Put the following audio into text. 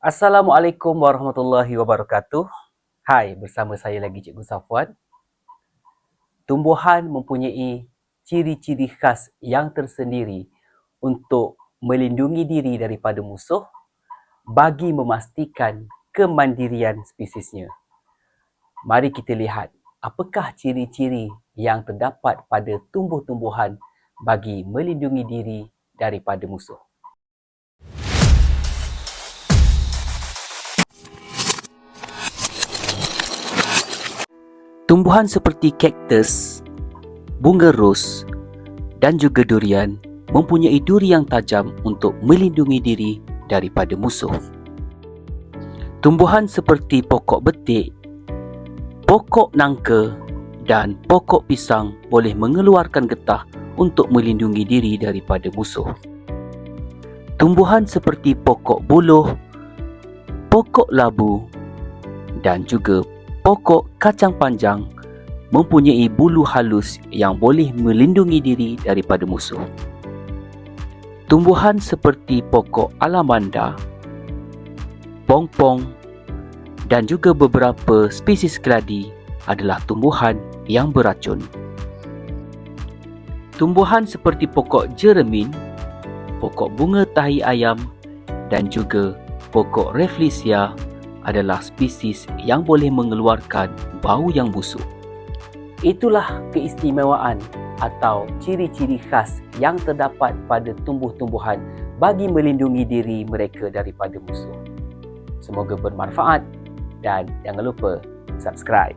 Assalamualaikum warahmatullahi wabarakatuh. Hai, bersama saya lagi Cikgu Safwan. Tumbuhan mempunyai ciri-ciri khas yang tersendiri untuk melindungi diri daripada musuh bagi memastikan kemandirian spesiesnya. Mari kita lihat apakah ciri-ciri yang terdapat pada tumbuh-tumbuhan bagi melindungi diri daripada musuh. Tumbuhan seperti kaktus, bunga ros dan juga durian mempunyai duri yang tajam untuk melindungi diri daripada musuh. Tumbuhan seperti pokok betik, pokok nangka dan pokok pisang boleh mengeluarkan getah untuk melindungi diri daripada musuh. Tumbuhan seperti pokok buluh, pokok labu dan juga pokok kacang panjang mempunyai bulu halus yang boleh melindungi diri daripada musuh. Tumbuhan seperti pokok alamanda, pongpong dan juga beberapa spesies keladi adalah tumbuhan yang beracun. Tumbuhan seperti pokok jeremin, pokok bunga tahi ayam dan juga pokok Rafflesia adalah spesies yang boleh mengeluarkan bau yang busuk. Itulah keistimewaan atau ciri-ciri khas yang terdapat pada tumbuh-tumbuhan bagi melindungi diri mereka daripada musuh. Semoga bermanfaat dan jangan lupa subscribe.